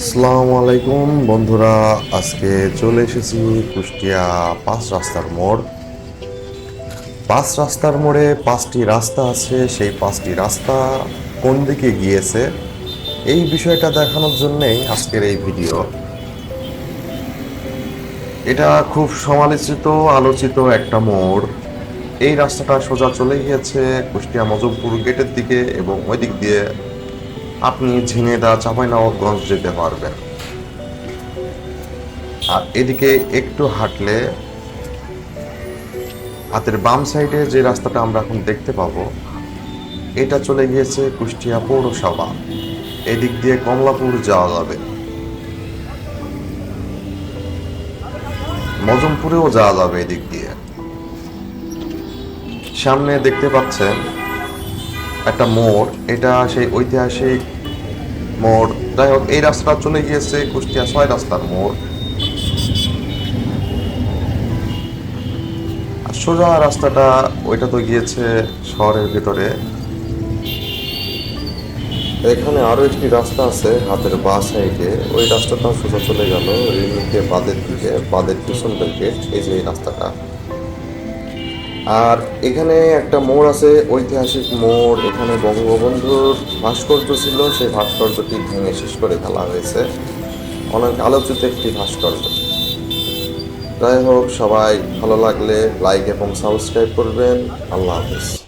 আসসালামু আলাইকুম। বন্ধুরা, আজকে চলে এসেছি কুষ্টিয়া পাঁচ রাস্তার মোড়। পাঁচ রাস্তার মোড়ে পাঁচটি রাস্তা আছে। সেই পাঁচটি রাস্তা কোন দিকে গিয়েছে, এই বিষয়টা দেখানোর জন্যেই আজকের এই ভিডিও। এটা খুব সমালোচিত, আলোচিত একটা মোড়। এই রাস্তাটা সোজা চলে গিয়েছে কুষ্টিয়া মজমপুর গেটের দিকে এবং ওই দিক দিয়ে আপনি ঝিঙেদা চাঁপাইনবাবগঞ্জ যেতে পারবেন। আর এদিকে একটু হাঁটলে হাতের বাম সাইডে যে রাস্তাটা আমরা এখন দেখতে পাবো, এটা চলে গিয়েছে কুষ্টিয়া পৌরসভা। এদিক দিয়ে কমলাপুর যাওয়া যাবে। মজমপুরেও যাওয়া যাবে এদিক দিয়ে। সামনে দেখতে পাচ্ছেন একটা মোড়, এটা সেই ঐতিহাসিক মোড়। যাই হোক, এই রাস্তাটা চলে গিয়েছে কুষ্টিয়া ছয় রাস্তার মোড়। সোজা রাস্তাটা, ওইটা তো গিয়েছে শহরের ভিতরে। এখানে আরও একটি রাস্তা আছে হাতের বা সাইডে। ওই রাস্তাটা সোজা চলে গেল রিমিকে বাদের দিকে বাদের পিছন দিকে। এই যে এই রাস্তাটা। আর এখানে একটা মোড় আছে, ঐতিহাসিক মোড়। এখানে বঙ্গবন্ধুর ভাস্কর্য ছিল, সেই ভাস্কর্যটি ভেঙে শেষ করে ফেলা হয়েছে। অনেক আলোচিত একটি ভাস্কর্য। যাই হোক, সবাই ভালো লাগলে লাইক এবং সাবস্ক্রাইব করবেন। আল্লাহ হাফিজ।